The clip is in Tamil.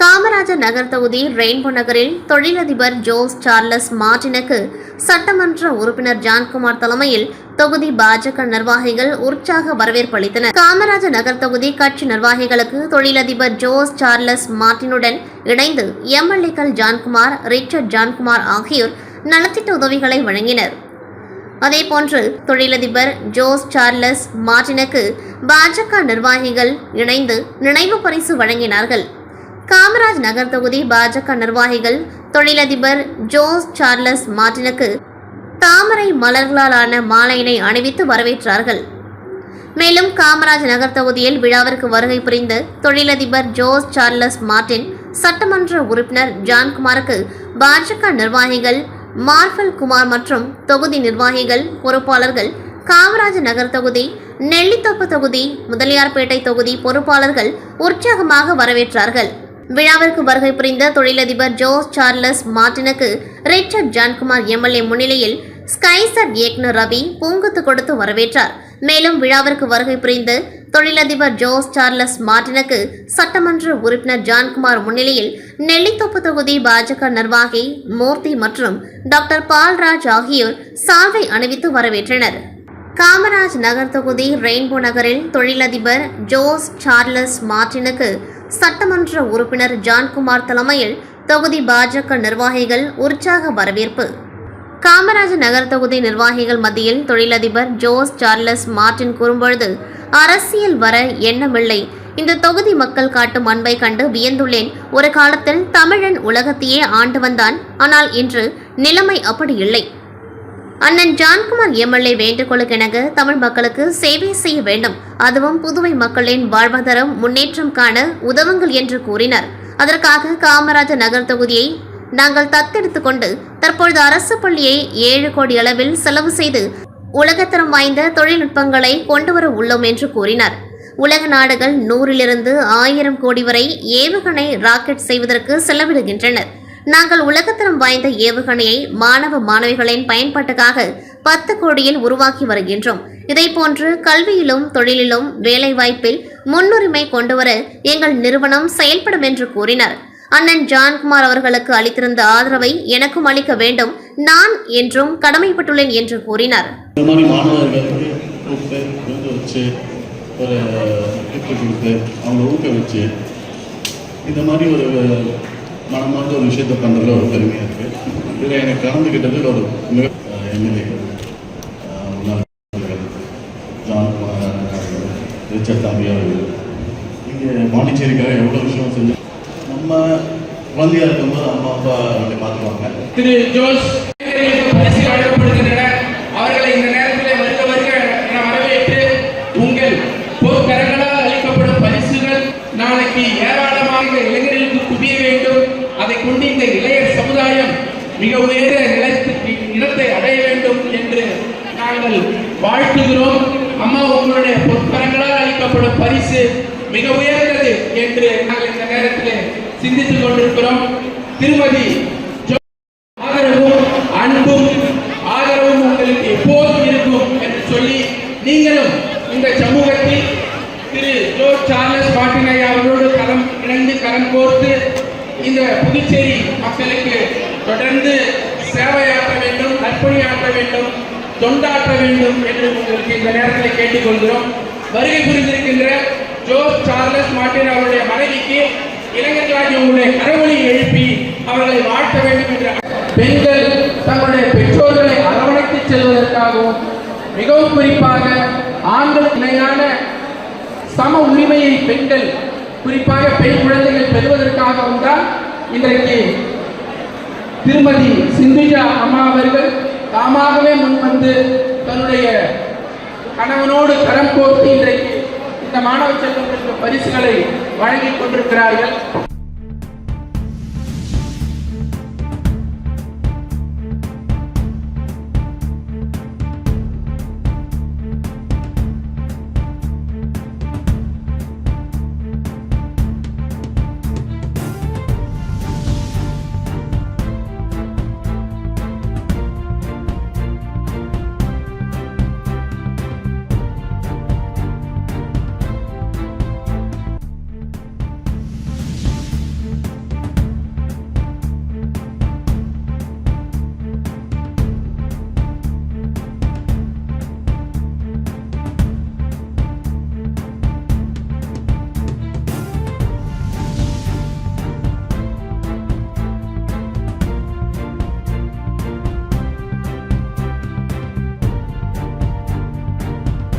காமராஜர் நகர் தொகுதி ரெயின்போ நகரில் தொழிலதிபர் ஜோஸ் சார்லஸ் மார்டினுக்கு சட்டமன்ற உறுப்பினர் ஜான்குமார் தலைமையில் தொகுதி பாஜக நிர்வாகிகள் உற்சாக வரவேற்பு அளித்தனர். காமராஜர் நகர் தொகுதி கட்சி நிர்வாகிகளுக்கு தொழிலதிபர் ஜோஸ் சார்லஸ் மார்டினுடன் இணைந்து எம்எல்ஏக்கள் ஜான்குமார் ரிச்சர்ட் ஜான்குமார் ஆகியோர் நலத்திட்ட உதவிகளை வழங்கினர். அதேபோன்று தொழிலதிபர் ஜோஸ் சார்லஸ் மார்டினுக்கு பாஜக நிர்வாகிகள் இணைந்து நினைவு பரிசு வழங்கினார்கள். காமராஜ் நகர் தொகுதி பாஜக நிர்வாகிகள் தொழிலதிபர் ஜோஸ் சார்லஸ் மார்டினுக்கு தாமரை மலர்களாலான மாலையினை அணிவித்து வரவேற்றார்கள். மேலும் காமராஜ் நகர் தொகுதியில் விழாவிற்கு வருகை புரிந்த தொழிலதிபர் ஜோஸ் சார்லஸ் மார்டின் சட்டமன்ற உறுப்பினர் ஜான்குமாருக்கு பாஜக நிர்வாகிகள் மார்பல் குமார் மற்றும் தொகுதி நிர்வாகிகள் பொறுப்பாளர்கள் காமராஜ் நகர் தொகுதி நெல்லித்தோப்பு தொகுதி முதலியார்பேட்டை தொகுதி பொறுப்பாளர்கள் உற்சாகமாக வரவேற்றார்கள். விழாவிற்கு வருகை புரிந்த தொழிலதிபர் ஜோஸ் சார்லஸ் மார்டினுக்கு ரிச்சர்ட் ஜான்குமார் எம்எல்ஏ முன்னிலையில் ஸ்கைசர் இயக்குனர் ரவி பூங்குத்து கொடுத்து வரவேற்றார். மேலும் விழாவிற்கு வருகை புரிந்து தொழிலதிபர் ஜோஸ் சார்லஸ் மார்டினுக்கு சட்டமன்ற உறுப்பினர் ஜான்குமார் முன்னிலையில் நெல்லித்தோப்பு தொகுதி பாஜக நிர்வாகி மூர்த்தி மற்றும் டாக்டர் பால்ராஜ் ஆகியோர் சால்வை அணிவித்து வரவேற்றனர். காமராஜ் நகர் தொகுதி ரெயின்போ நகரில் தொழிலதிபர் ஜோஸ் சார்லஸ் மார்டினுக்கு சட்டமன்ற உறுப்பினர் ஜான்குமார் தலைமையில் தொகுதி பாஜக நிர்வாகிகள் உற்சாக வரவேற்பு. காமராஜ் நகர் தொகுதி நிர்வாகிகள் மத்தியில் தொழிலதிபர் ஜோஸ் சார்லஸ் மார்டின் கூறும்பொழுது அரசியல் வர எண்ணமில்லை. இந்த தொகுதி மக்கள் காட்டும் அன்பை கண்டு வியந்துள்ளேன். ஒரு காலத்தில் தமிழன் உலகத்தையே ஆண்டு வந்தான். ஆனால் இன்று நிலைமை அப்படி இல்லை. அண்ணன் ஜான்குமார் எம்எல்ஏ வேண்டுகோளுக்கிணங்க தமிழ் மக்களுக்கு சேவை செய்ய வேண்டும். அதுவும் புதுவை மக்களின் வாழ்வாதாரம் முன்னேற்றம் காண உதவுங்கள் என்று கூறினார். அதற்காக காமராஜர் நகர் தொகுதியை நாங்கள் தத்தெடுத்துக் கொண்டு தற்பொழுது அரசு பள்ளியை ஏழு கோடி அளவில் செலவு செய்து உலகத்தரம் வாய்ந்த தொழில்நுட்பங்களை கொண்டுவர உள்ளோம் என்று கூறினார். உலக நாடுகள் நூறிலிருந்து ஆயிரம் கோடி வரை ஏவுகணை ராக்கெட் செய்வதற்கு செலவிடுகின்றனர். நாங்கள் உலகத்தரம் வாய்ந்த ஏவுகணையை மாணவ மாணவிகளின் பயன்பாட்டுக்காக பத்து கோடியில் உருவாக்கி வருகின்றோம். இதைப்போன்று கல்வியிலும் தொழிலிலும் வேலைவாய்ப்பில் முன்னுரிமை கொண்டுவர எங்கள் நிறுவனம் செயல்படும் என்று கூறினார். அண்ணன் ஜான்குமார் அவர்களுக்கு அளித்திருந்த ஆதரவை எனக்கும் அளிக்க வேண்டும். நான் என்றும் கடமைப்பட்டுள்ளேன் என்று கூறினார். இந்த மாதிரி ஒரு கிஃப்ட் ஒரு மனமார்ந்த ஒரு விஷயத்தை பண்ணுறதுல ஒரு பெருமையாக இருக்குது இதில் எனக்கு கலந்துக்கிட்டதில் ஒரு மிக எம்எல்ஏ ஜான் ரிச்சர்ட் தம்பி அவர்கள். இங்கே பாண்டிச்சேரிக்காக எவ்வளோ விஷயம் செஞ்சு நம்ம குழந்தையாக இருக்கும்போது அம்மா அப்பா அவங்களை பார்த்துக்குவாங்க திரு ஜோஸ் இந்த இளைய சமுதாயம் மிக உயர்ந்த நிலத்துக்கு இடத்தை அடைய வேண்டும் என்று நாங்கள் வாழ்த்துகிறோம். அம்மா உங்களுடைய பொற்கரங்களால் அளிக்கப்படும் பரிசு மிக உயர்ந்தது என்று நாங்கள் இந்த நேரத்தில் சிந்தித்துக் கொண்டிருக்கிறோம். திருமதி ஆதரவும் அன்பும் ஆதரவும் உங்களுக்கு எப்போதும் இருக்கும் என்று சொல்லி நீங்களும் இந்த சமூகத்தில் திரு ஜோ சார்லஸ் மார்டின் ஐயா அவர்களோடு கரம் இணைந்து கரம் கோர்த்து இந்த புதுச்சேரி மக்களுக்கு தொடர்ந்து சேவையாற்ற வேண்டும் நற்பணியாற்ற வேண்டும் தொண்டாற்ற வேண்டும் என்று உங்களுக்கு இந்த நேரத்தில் கேட்டுக்கொள்கிறோம். வருகை புரிந்திருக்கின்ற ஜோ சார்லஸ் மார்டின் அவருடைய மனைவிக்கு இளைஞர்களாகி உங்களுடைய கரவொலியை எழுப்பி அவர்களை வாழ்த்த வேண்டும் என்ற பெண்கள் தங்களுடைய பெற்றோர்களை அரவணைத்து செல்வதற்காகவும் மிகவும் குறிப்பாக ஆண்கள் இணையான சம உரிமையை பெண்கள் குறிப்பாக பெண் குழந்தைகள் பெறுவதற்காகவும் தான் இன்றைக்கு திருமதி சிந்துஜா அம்மா அவர்கள் தாமாகவே முன்வந்து தன்னுடைய கணவனோடு கரம் கோர்த்து இன்றைக்கு இந்த மாணவ செல்வங்களுக்கு பரிசுகளை வழங்கிக் கொண்டிருக்கிறார்கள்.